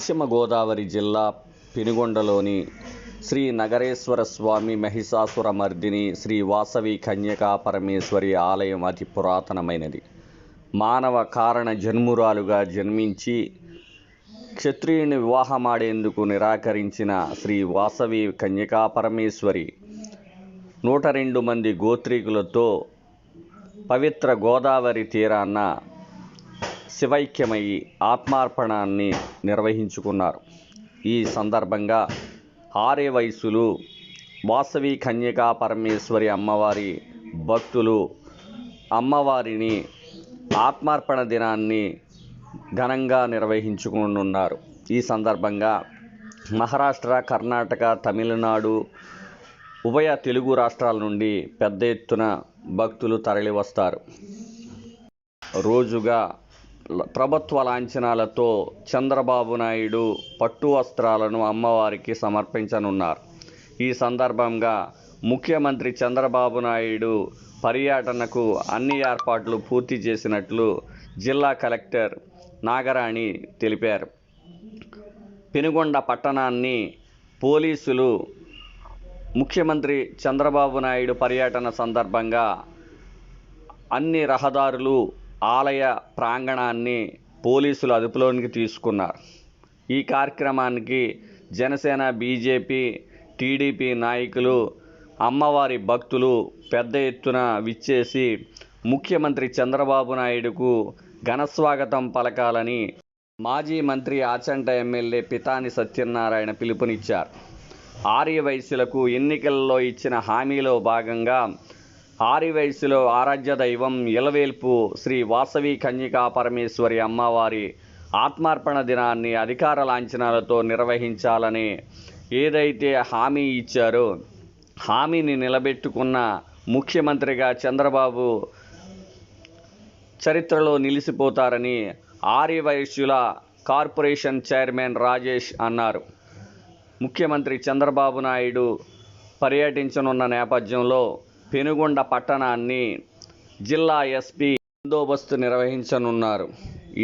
పశ్చిమ గోదావరి జిల్లా పెనుగొండలోని శ్రీ నగరేశ్వర స్వామి మహిషాసుర మర్దిని శ్రీ వాసవి కన్యకా పరమేశ్వరి ఆలయం అతి పురాతనమైనది. మానవ కారణ జన్మురాలుగా జన్మించి క్షత్రియుని వివాహమాడేందుకు నిరాకరించిన శ్రీ వాసవి కన్యకా పరమేశ్వరి నూట రెండు మంది గోత్రీకులతో పవిత్ర గోదావరి తీరాన శివైక్యమై ఆత్మార్పణాన్ని నిర్వహించుకున్నారు. ఈ సందర్భంగా ఆరే వయసులు వాసవి కన్యకా పరమేశ్వరి అమ్మవారి భక్తులు అమ్మవారిని ఆత్మార్పణ దినాన్ని ఘనంగా నిర్వహించుకునున్నారు ఈ సందర్భంగా మహారాష్ట్ర కర్ణాటక తమిళనాడు ఉభయ తెలుగు రాష్ట్రాల నుండి పెద్ద ఎత్తున భక్తులు తరలివస్తారు. రోజుగా ప్రభుత్వ లాంఛనాలతో చంద్రబాబు నాయుడు పట్టు వస్త్రాలను అమ్మవారికి సమర్పించనున్నారు. ఈ సందర్భంగా ముఖ్యమంత్రి చంద్రబాబు నాయుడు పర్యటనకు అన్ని ఏర్పాట్లు పూర్తి చేసినట్లు జిల్లా కలెక్టర్ నాగరాణి తెలిపారు. పెనుగొండ పట్టణాన్ని పోలీసులు ముఖ్యమంత్రి చంద్రబాబు నాయుడు పర్యటన సందర్భంగా అన్ని రహదారులు ఆలయ ప్రాంగణాన్ని పోలీసులు అదుపులోనికి తీసుకున్నారు. ఈ కార్యక్రమానికి జనసేన బీజేపీ టీడీపీ నాయకులు అమ్మవారి భక్తులు పెద్ద ఎత్తున విచ్చేసి ముఖ్యమంత్రి చంద్రబాబు నాయుడుకు ఘనస్వాగతం పలకాలని మాజీ మంత్రి ఆచంట ఎమ్మెల్యే పితాని సత్యనారాయణ పిలుపునిచ్చారు. ఆర్య ఎన్నికల్లో ఇచ్చిన హామీలో భాగంగా ఆర్య వయసులో ఆరాధ్య దైవం ఇలవేల్పు శ్రీ వాసవి కన్యకా పరమేశ్వరి అమ్మవారి ఆత్మార్పణ దినాన్ని అధికార లాంఛనాలతో నిర్వహించాలని ఏదైతే హామీ ఇచ్చారో హామీని నిలబెట్టుకున్న ముఖ్యమంత్రిగా చంద్రబాబు చరిత్రలో నిలిచిపోతారని ఆర్యవైశ్యుల కార్పొరేషన్ చైర్మన్ రాజేష్ అన్నారు. ముఖ్యమంత్రి చంద్రబాబు నాయుడు పర్యటించనున్న నేపథ్యంలో పెనుగొండ పట్టణాన్ని జిల్లా ఎస్పీ బందోబస్తు నిర్వహించనున్నారు.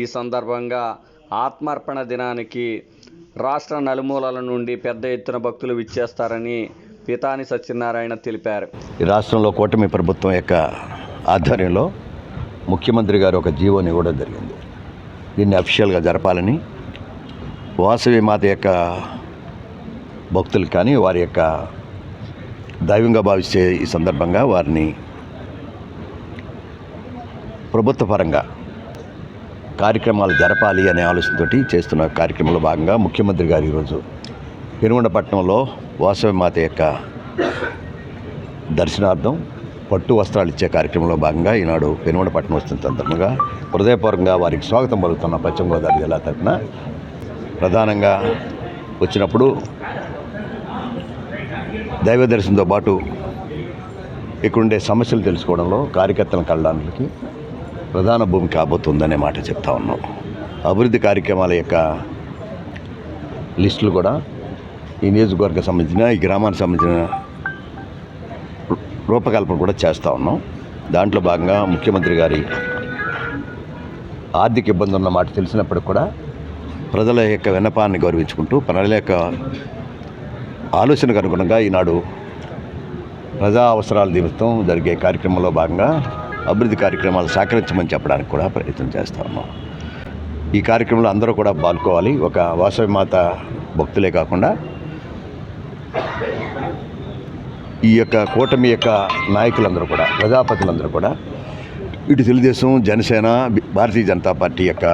ఈ సందర్భంగా ఆత్మార్పణ దినానికి రాష్ట్ర నలుమూలల నుండి పెద్ద ఎత్తున భక్తులు విచ్చేస్తారని పితాని సత్యనారాయణ తెలిపారు. ఈ రాష్ట్రంలో కూటమి ప్రభుత్వం యొక్క ఆధ్వర్యంలో ముఖ్యమంత్రి గారు ఒక జీవోని ఇవ్వడం జరిగింది. దీన్ని అఫీషియల్గా జరపాలని వాసవి మాత యొక్క భక్తులు కానీ వారి యొక్క దైవంగా భావిస్తే ఈ సందర్భంగా వారిని ప్రభుత్వ పరంగా కార్యక్రమాలు జరపాలి అనే ఆలోచనతోటి చేస్తున్న కార్యక్రమంలో భాగంగా ముఖ్యమంత్రి గారు ఈరోజు పెనుగొండపట్నంలో వాసవి మాత యొక్క దర్శనార్థం పట్టు వస్త్రాలు ఇచ్చే కార్యక్రమంలో భాగంగా ఈనాడు పెనుగొండపట్నం వస్తున్న సందర్భంగా హృదయపూర్వకంగా వారికి స్వాగతం పలుకుతున్న పశ్చిమ గోదావరి జిల్లా తరఫున ప్రధానంగా వచ్చినప్పుడు దైవ దర్శనంతో పాటు ఇక్కడుండే సమస్యలు తెలుసుకోవడంలో కార్యకర్తలను కలడానికి ప్రధాన భూమి కాబోతుందనే మాట చెప్తా ఉన్నాం. అభివృద్ధి కార్యక్రమాల యొక్క లిస్టులు కూడా ఈ నియోజకవర్గం సంబంధించిన ఈ గ్రామానికి సంబంధించిన రూపకల్పన కూడా చేస్తూ ఉన్నాం. దాంట్లో భాగంగా ముఖ్యమంత్రి గారి ఆర్థిక ఇబ్బంది ఉన్న మాట తెలిసినప్పటికి కూడా ప్రజల యొక్క విన్నపాన్ని గౌరవించుకుంటూ ప్రజల యొక్క ఆలోచనకు అనుగుణంగా ఈనాడు ప్రజా అవసరాల నిమిత్తం జరిగే కార్యక్రమంలో భాగంగా అభివృద్ధి కార్యక్రమాలు సహకరించమని చెప్పడానికి కూడా ప్రయత్నం చేస్తా ఉన్నాం. ఈ కార్యక్రమంలో అందరూ కూడా పాల్గొవాలి. ఒక వాసవి మాత భక్తులే కాకుండా ఈ యొక్క కూటమి యొక్క నాయకులందరూ కూడా ప్రజాపతులందరూ కూడా ఇటు తెలుగుదేశం జనసేన భారతీయ జనతా పార్టీ యొక్క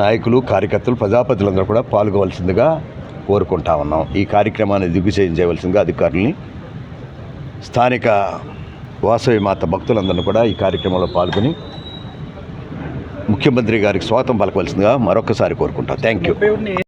నాయకులు కార్యకర్తలు ప్రజాపతులందరూ కూడా పాల్గొవలసిందిగా కోరుకుంటా ఉన్నాం. ఈ కార్యక్రమాన్ని దిగ్విజయం చేయవలసిందిగా అధికారుల్ని స్థానిక వాసవి మాత భక్తులందరినీ కూడా ఈ కార్యక్రమంలో పాల్గొని ముఖ్యమంత్రి గారికి స్వాగతం పలకవలసిందిగా మరొకసారి కోరుకుంటాం. Thank you